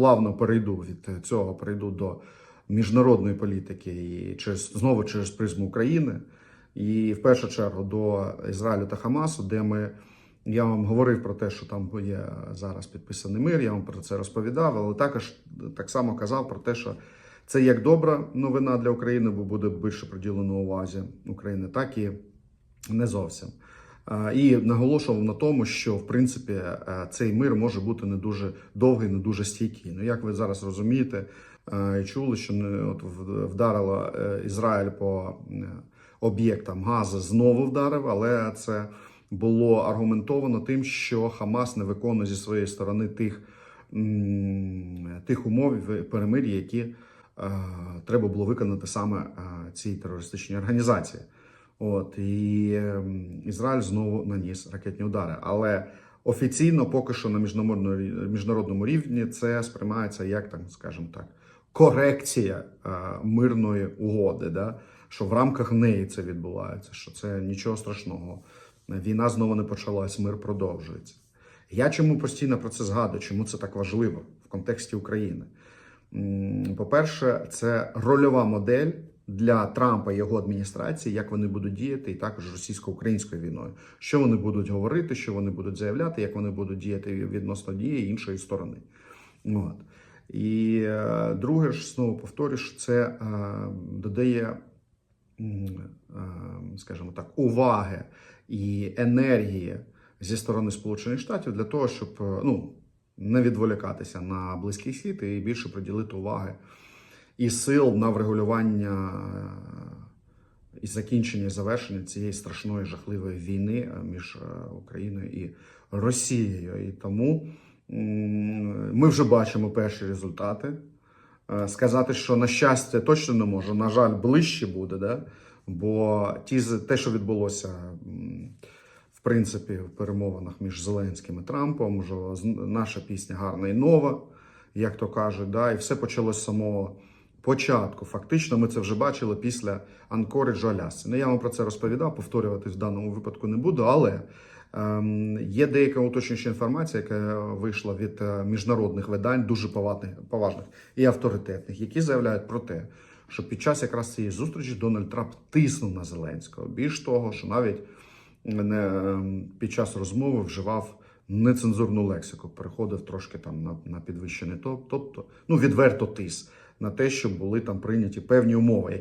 плавно перейду від цього, перейду до міжнародної політики і через знову через призму України. І в першу чергу до Ізраїлю та Хамасу, де ми я вам говорив про те, що там є зараз підписаний мир. Я вам про це розповідав, але також так само казав про те, що це як добра новина для України, бо буде більше приділено увазі України, так і не зовсім. І наголошував на тому, що в принципі е, цей мир може бути не дуже довгий, не дуже стійкий. Ну як ви зараз розумієте е, і чули, що не от в- вдарило е, Ізраїль по об'єктам газу, знову вдарив, але це було аргументовано тим, що Хамас не виконує зі своєї сторони тих, тих умов перемир'я, які треба було виконати саме цій терористичній організації. От і ем, Ізраїль знову наніс ракетні удари. Але офіційно, поки що на міжнародному рівні, це сприймається як там, скажімо так, корекція е, мирної угоди. Да? Що в рамках неї це відбувається, що це нічого страшного. Війна знову не почалась, мир продовжується. Я чому постійно про це згадую? Чому це так важливо в контексті України? По-перше, це рольова модель для Трампа і його адміністрації, як вони будуть діяти, і також російсько-українською війною. Що вони будуть говорити, що вони будуть заявляти, як вони будуть діяти відносно дії іншої сторони. От. І е, друге ж знову повторюю, що це е, додає, е, скажімо так, уваги і енергії зі сторони Сполучених Штатів для того, щоб ну, не відволікатися на близький світ і більше приділити уваги і сил на врегулювання е, і закінчення і завершення цієї страшної жахливої війни е, між е, Україною і Росією. І тому ми вже бачимо перші результати. Сказати, що на щастя точно не можу. На жаль, ближче буде, да? бо ті, те, що відбулося в принципі в перемовинах між Зеленським і Трампом, з- наша пісня гарна і нова, як то кажуть, да? і все почалось з самого початку. Фактично, ми це вже бачили після Анкориджу Аляски. Ну, я вам про це розповідав, повторюватись в даному випадку не буду, але ем, є деяка уточнююча інформація, яка вийшла від е, міжнародних видань, дуже поважних, поважних і авторитетних, які заявляють про те, що під час якраз цієї зустрічі Дональд Трамп тиснув на Зеленського. Більш того, що навіть не, ем, під час розмови вживав нецензурну лексику, переходив трошки там на, на підвищений топ, тобто ну відверто тис на те, що були там прийняті певні умови.